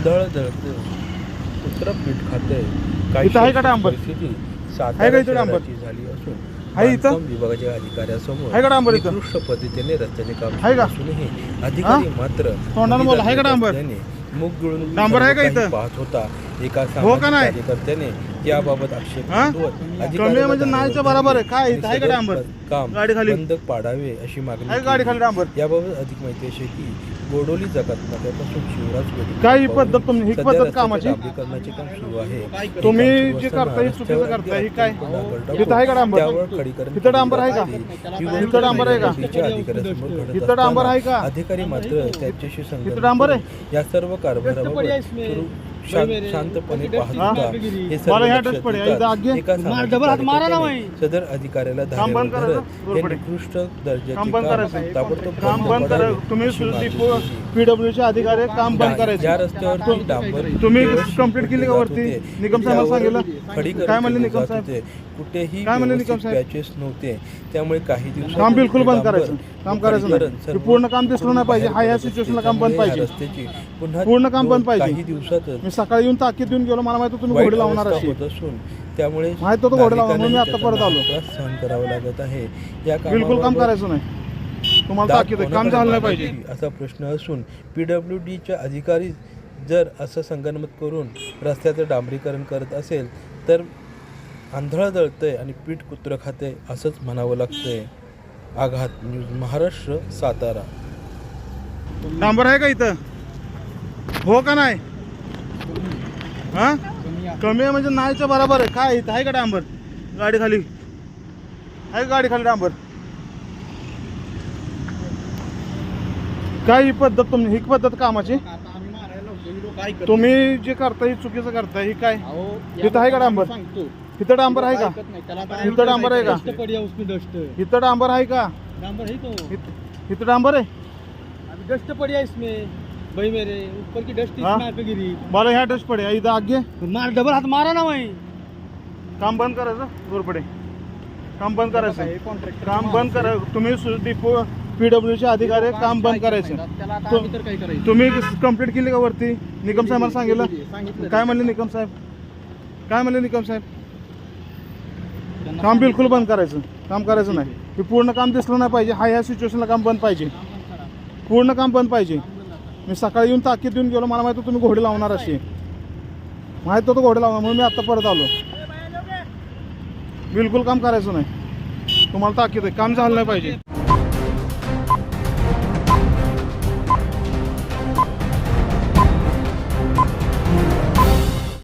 आंधळ जळते कुत्र पीठ खाते इथं आहे का डांबर? परिस्थिती आहे सातारा का इथं डांबर? शहराची झाली असून आहे इथं? बांधकाम विभागाच्या अधिकाऱ्यासमोर आहे का डांबर इथं? निकृष्ट पद्धतीने रस्त्याने काम आहे का? सुरू असूनही अधिकारी मात्र तोंडानं बोला, आहे का डांबर? असल्याने मुग गिळून डांबर आहे का सर्व काही इथं? पाहत होता एका हो का नाही? कार्यकर्त्याने याबाबत आक्षेप हा? नोंदवत कमी म्हणजे नाहीच्या धारेवर बरोबर आहे. काय आहे का डांबर? काम गाडी खाली. बंद पाडावे अशी मागणी आहे गाडी खाली केली. डांबर याबाबत अधिक माहिती अशी आहे की गोडोली जगात नद्यापासून शिवराज काय ही पाऊल पद्धत तुमची- ही सध्या पद्धत रस्त्याचे कामाची? डांबरीकरणाचे काम सुरू आहे तुम्ही हे जे करताय हे चुकीचं करताय. ही काय? इथं आहे का डांबर? इथं डांबर आहे का? इथं डांबर आहे का? इथं डांबर आहे का? अधिकारी मात्र त्याच्याशी संगनमत इथं डांबर आहे? या सर्व कारभाराबाबत सुरू- शांतपणे पाहत सदर अधिकाऱ्याला. निकृष्ट दर्जाचे ताबडतोब केली. पीडब्ल्यूचे अधिकारी काम बंद या करायचं. रस्त्यावरती डांबर तुम्ही कंप्लीट केली का वरती? निकम त्यावर सांगितलं? खडीकरण काय म्हणले निकम साहेब? कुठेही काय म्हणले निकम साहेब? नव्हते. त्यामुळे काही दिवसात काम बिलकुल बंद करायचं. काम करायचं पूर्ण काम दिसलं नाही पाहिजे. हा या सिच्युएशनला काम बंद पाहिजे. या रस्त्याची पुन्हा पूर्ण काम बंद पाहिजे. काही दिवसातच मी सकाळी येऊन ताकीद देऊन गेलो मला माहिती होतं तुम्ही वाईट घोडे लावणार अवस्था अशी होत असून त्यामुळे माहीत होतं घोडे लावणार, म्हणून मी आता परत आलो. त्रास सहन करावा लागत आहे. या बिलकुल काम कामाबाबत करायचं नाही. तुम्हाला दाद ताकीद आहे काम कोणाकडे झालं नाही पाहिजे. मागायची असा प्रश्न असून पीडब्ल्यू डीच्या अधिकारी जर असं संगनमत करून रस्त्याचं डांबरीकरण करत असेल तर आंधळ जळतंय आणि पीठ कुत्र खाते असंच म्हणावं लागतंय. आघात न्यूज महाराष्ट्र सातारा. डांबर आहे का इथं? हो का नाही? हा? कमी आहे म्हणजे नाहीच्या बरोबर आहे. काय इथं आहे का डांबर? गाडी खाली. आहे का गाडी खाली डांबर? काय ही पद्धत तुम्ही ही पद्धत कामाची? तुम्ही जे करताय हे चुकीचं करताय ही काय? इथं आहे का डांबर? इथं डांबर आहे का? इथं डांबर आहे का? इथं डांबर आहे का? इथं डांबर आहे? डस्ट पड़ी है इसमें. भाई मेरे ऊपर की डस्ट हाँ? पे गिरी। मला ह्या ड्रेस पडे इथं आगे। मार डबल हाथ मारा ना वही काम बंद करायचं जोरपडे काम बंद करायचं कॉन्ट्रॅक्ट काम बंद करा। तुम्ही डिपो पीडब्ल्यूचे अधिकारी काम बंद करायचं तुम्ही कंप्लीट केली का वरती? निकम साहेबांना सांगितलं काय म्हणले निकम साहेब? काय म्हणले निकम साहेब? काम बिलकुल बंद करायचं। काम करायचं नाही। हे पूर्ण काम दिसलं नाही पाहिजे. हा ह्या सिच्युएशनला काम बंद पाहिजे. पूर्ण काम बंद पाहिजे. मी सकाळी येऊन ताकीद देऊन गेलो मला माहिती होतं तुम्ही घोडे लावणार अशी. माहीत होतं घोडे लावणार म्हणून मी आत्ता परत आलो. बिलकुल काम करायचं नाही. तुम्हाला ताकीद आहे काम झालं नाही पाहिजे.